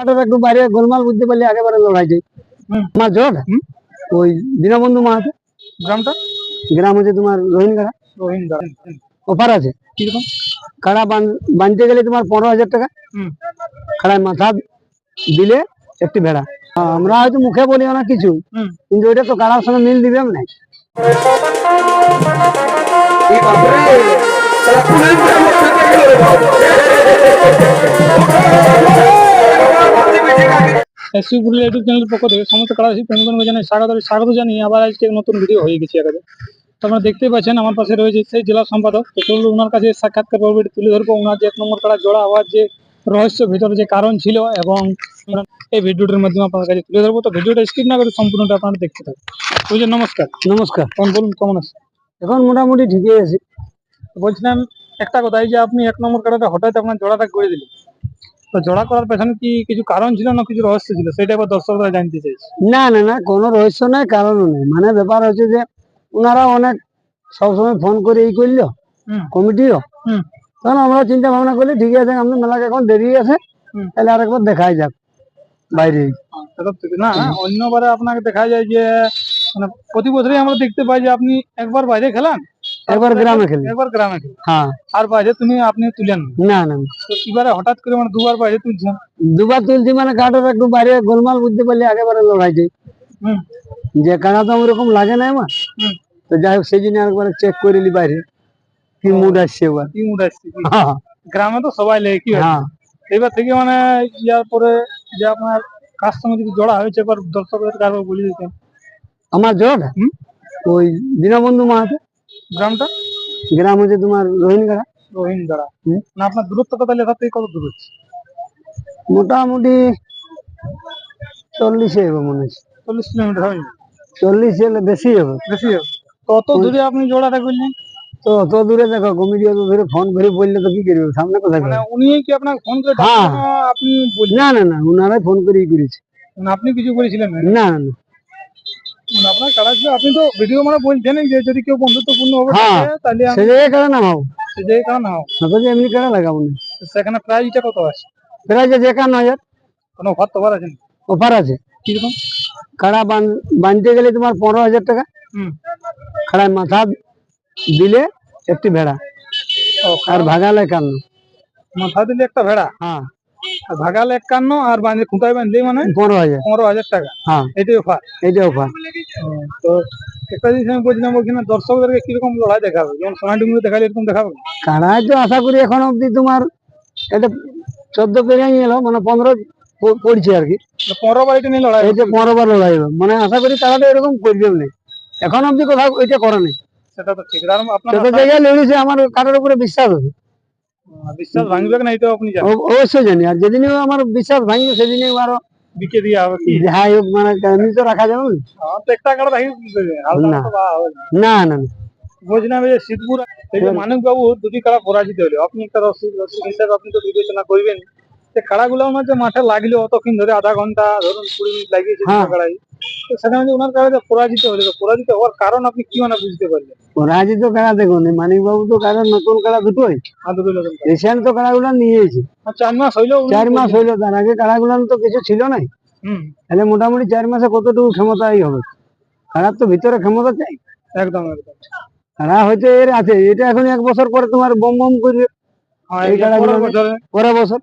একটু বাইরে গোলমাল বুঝতে পারলে একেবারে লড়াই হুম। আমার জট ওই দীনবন্ধু মাহাতো। গ্রামটা? গ্রাম হচ্ছে তোমার রোহিণগাড়া রোহিঙ্গা অফার আছে। কীরকম বান- বানতে গেলে তোমার পনেরো হাজার টাকা। হুম। কাড়ায় মাথা দিলে একটি ভেড়া। আমরা হয়তো মুখে বলি না কিছু। কিন্তু ওইটা তো কাড়ার সঙ্গে মিল দিবে না। এসি পুরুলিয়া ইউটিউব চ্যানেলের পক্ষ থেকে সমস্ত কালারশিপ প্রেমগণ জানাই স্বাগত স্বাগত জানিয়ে আবার আজকে নতুন ভিডিও হয়ে গেছে এখানে তো আপনারা দেখতেই পাচ্ছেন আমার পাশে রয়েছে সেই জেলা সম্পাদক। তো চলুন ওনার কাছে সাক্ষাৎকার পর্ব তুলে ধরবো। ওনার যে এক নম্বর কাড়া জোড়া হওয়ার যে রহস্য ভিতরে যে কারণ ছিল এবং এই ভিডিওটার মাধ্যমে আপনার কাছে তুলে ধরবো। তো ভিডিওটা স্কিপ না করে সম্পূর্ণটা আপনারা দেখতে থাকুন। বুঝলেন নমস্কার। নমস্কার। তখন বলুন কেমন আছে এখন মোটামুটি ঠিকই আছে। বলছিলাম একটা কথা এই যে আপনি এক নম্বর কাটাটা হঠাৎ আপনার জোড়াটা করে দিলেন। তো জোড়া করার পেছনে কি কিছু কারণ ছিল না কিছু রহস্য ছিল? সেটা এবার দর্শকরা জানতে চাইছে। না না না কোনো রহস্য নাই কারণও নেই। মানে ব্যাপার হচ্ছে যে ওনারা অনেক সবসময় ফোন করে এই করল কমিটিও। তখন আমরা চিন্তা ভাবনা করলি ঠিক আছে আমাদের মেলাকে এখন দেরি আছে। তাহলে আরেকবার দেখাই যাক বাইরে। না অন্যবারে আপনাকে দেখা যায় যে মানে প্রতি বছরই আমরা দেখতে পাই যে আপনি একবার বাইরে খেলান? একবার গ্রামে খেলি একবার গ্রামে খেলেন হ্যাঁ। আর বাইরে তুমি আপনি তুলেন না। না না না। তো এবারে হঠাৎ করে মানে দুবার বাইরে তুলছেন দুবার তুলছি মানে কাঠের একটু বাইরে গোলমাল বুঝতে পারলে একেবারে লড়াই হুম। যে কাড়া তো ওরকম লাগে না আমার। তো যাই হোক সেই জন্য একবার চেক করে নিলি বাইরে। কি মুড আসছে এবার। কি মুড আসছে হ্যাঁ। গ্রামে তো সবাই লেগে কি হ্যাঁ? এবার থেকে মানে ইয়ার পরে যে আপনার কার সঙ্গে যদি জোড়া হয়েছে এবার দর্শকদের কারও বলে দিতেন আমার হুম। ওই দীনবন্ধু মাহাতো? গ্রামটা? গ্রাম হচ্ছে তোমার রোহিণগাড়া রোহিঙ্গারা। না আপনার দূরত্ব কত লেখা থেকে কত দূর হচ্ছে? মোটামুটি চল্লিশে হবে মনে হচ্ছে। চল্লিশ কিলোমিটার হয় চল্লিশ হলে বেশি হবে। বেশি হবে। তো অত দূরে আপনি জোড়াটা করলেন? তো অত দূরে দেখো কমিটি অত দূরে ফোন করে বললে তো কি করবে? সামনে কোথায় মানে উনি কি আপনাকে ফোন করে হ্যাঁ। আপনি না না না ওনারাই ফোন করেই করেছে। আপনি কিছু করেছিলেন? না না না। আপনার কারা ছিল আপনি তো ভিডিও মানে বলছেন যে যদি কেউ বন্ধুত্বপূর্ণ হবে হ্যাঁ। তাহলে সে জায়গায় কারা যে এমনি কারা লাগাবো না। সেখানে প্রাইসটা কত আছে? একান্ন হাজার। কোনো অফার তোবার আছে না? অফার আছে। কীরকম? কাড়া গেলে তোমার পনেরো হাজার টাকা। মাথা দিলে একটি ভেড়া। আর ভাগালে একান্ন। মাথা দিলে একটা ভেড়া? হ্যাঁ। ভাগালে একান্ন আর বাঁধে খুঁটায় বাঁধলেই মানে পনেরো হাজার। পনেরো হাজার টাকা। হ্যাঁ। এটাই অফার এইটা অফার তো একটা জিনিস আমি বলছিলাম ওখানে দর্শকদেরকে কীরকম লড়াই দেখাবে? যেমন সোনা ডুঙ্গি দেখালে এরকম দেখাবে? কাড়ায় তো আশা করি এখন অব্দি তোমার এটা চোদ্দ পেরিয়ে গেল মানে পনেরো পড়ছে আর কি। তো পনেরো বাড়িটা নিয়ে লড়াই এই পনেরো বার লড়াই হবে। মানে আশা করি কাড়াটা এরকম করবে না এখন অব্দি কোথাও ওইটা করে নেই। সেটা তো ঠিক। আপনার জায়গায় লড়েছে আমার কাটার উপরে বিশ্বাস আছে। বিশ্বাস ভাঙবে না এটাও আপনি জানেন অব- অবশ্যই জানি। আর যেদিনই আমার বিশ্বাস ভাঙবে সেদিনই আরও বিকে দিয়ে হবে কি? যাই হোক মানে এমনি তো রাখা যাবে না? একটা যে এই যে মানিক বাবু দুটি কাড়া পরাজিত হলো। আপনি একটা রসিক রসিক হিসাবে আপনি তো বিবেচনা করবেন যে কাড়াগুলো আমার যে মাঠে লাগল অতক্ষণ ধরে আধা ঘণ্টা ধরুন কুড়ি মিনিট লাগিয়েছে। কাড়াই তো ওনার পরাজিত হলো। তো পরাজিত হওয়ার কারণ আপনি কি মানে বুঝতে পারলেন? দেখুন মানিক বাবু তো কাড়া নতুন কাড়া দুটোই? রিসেন্ট তো নিয়েছে। চার মাস হইল চার মাস হইল তার আগে তো কিছু ছিল না তাহলে মোটামুটি চার মাসে কতটুকু ক্ষমতাই হবে? কাড়ার তো ভিতরে ক্ষমতা চাই। একদম একদম। কাড়া হয়তো এর আছে এটা এখন এক বছর পরে তোমার বম বম করবে হ্যাঁ, পরের বছর।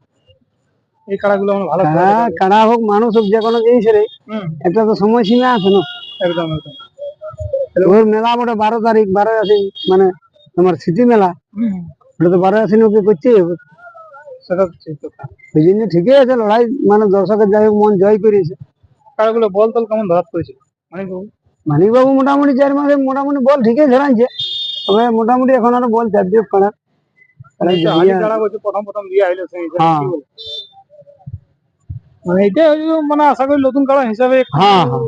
এই কাড়াগুলো আমার ভালো কাড়া কাড়া হোক মানুষ হোক যে কোনো জিনিসের একটা তো সময় সীমা আছে না। একদম একদম। ওর মেলা বটে বারো তারিখ বারো আসি মানে তোমার স্মৃতি মেলা। ওটা তো বারো আসিন ওকে করতেই হবে। সেটা ঠিক কথা। ওই জন্য ঠিকই আছে লড়াই মানে দর্শকের যাই হোক মন জয় করিয়েছে কাড়াগুলো বল তল কেমন ধরাত করেছিল মানিক বাবু মানিক বাবু মোটামুটি চার মাসে মোটামুটি বল ঠিকই ধরাইছে। তবে মোটামুটি এখন আরও বল চার দিক করার। তাহলে একটা যদি হালি আর- কাড়া বলছে প্রথম প্রথম দিয়ে আইলো সেই? মানে এটাই মানে আশা করি নতুন হিসাবে হ্যাঁ, হ্যাঁ।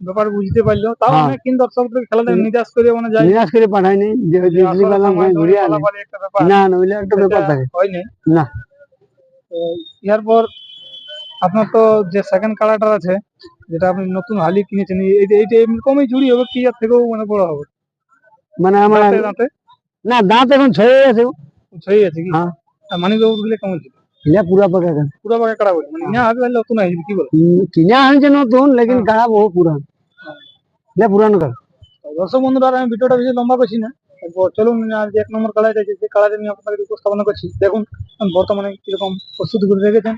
ব্যাপার বুঝতে পারল। তাও হ্যাঁ। অনেক কিন্তু দর্শকদের খেলাটা নিরাশ করে মানে যায়। নিরাশ করে পাঠায়নি যে যে দিল্লি পেলাম ঘুরে আনে। পালাপালি একটা ব্যাপার। না না ওইলে একটা ব্যাপার থাকে। হয়নি। না। ইয়ার পর আপনার তো যে সেকেন্ড কালারটা আছে যেটা আপনি নতুন হালি কিনেছেন এই- এইটা এরকমই জুড়ি হবে কি থেকেও মানে বড় হবে? মানে আমার দাঁতে না দাঁত এখন ছয়ে আছে ছই আছে কি? হ্যাঁ। আর মানিক বাবু গুলো কেমন ছিল? এটা পুরা পাকা গাছ পুরো বাগে কাড়া বলে মানে ইয়া আগে নতুন আসবে কি বলে কিনা আনছে নতুন লেকিন গাড়া বহু পুরান এটা পুরানো তো দর্শক বন্ধুরা আমি ভিডিওটা বেশি লম্বা করছি না। চলুন আর এক নম্বর কাড়া রয়েছে সেই কাড়াটা নিয়ে আপনাদের উপস্থাপনা করছি দেখুন বর্তমানে কীরকম প্রস্তুতি করে রেখেছেন।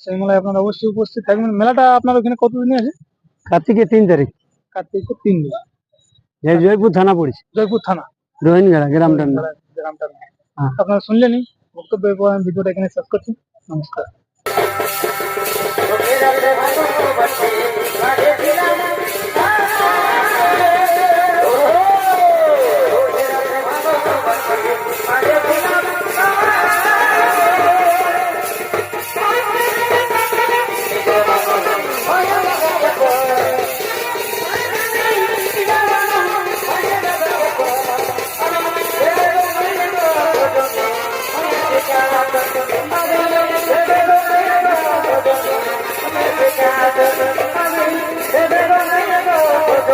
সেই মেলায় আপনারা অবশ্যই উপস্থিত থাকবেন। মেলাটা আপনার ওখানে কতদিনে আছে? কার্তিকের তিন তারিখ। কার্তিকের তিন দিন। জয়পুর থানা পড়েছে। জয়পুর থানা। রোহিণগাড়া গ্রামটার নাম গ্রামটা। হ্যাঁ। আপনারা শুনলেনই বক্তব্য এরপর আমি ভিডিওটা এখানে শেষ করছি নমস্কার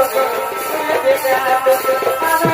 Thank you.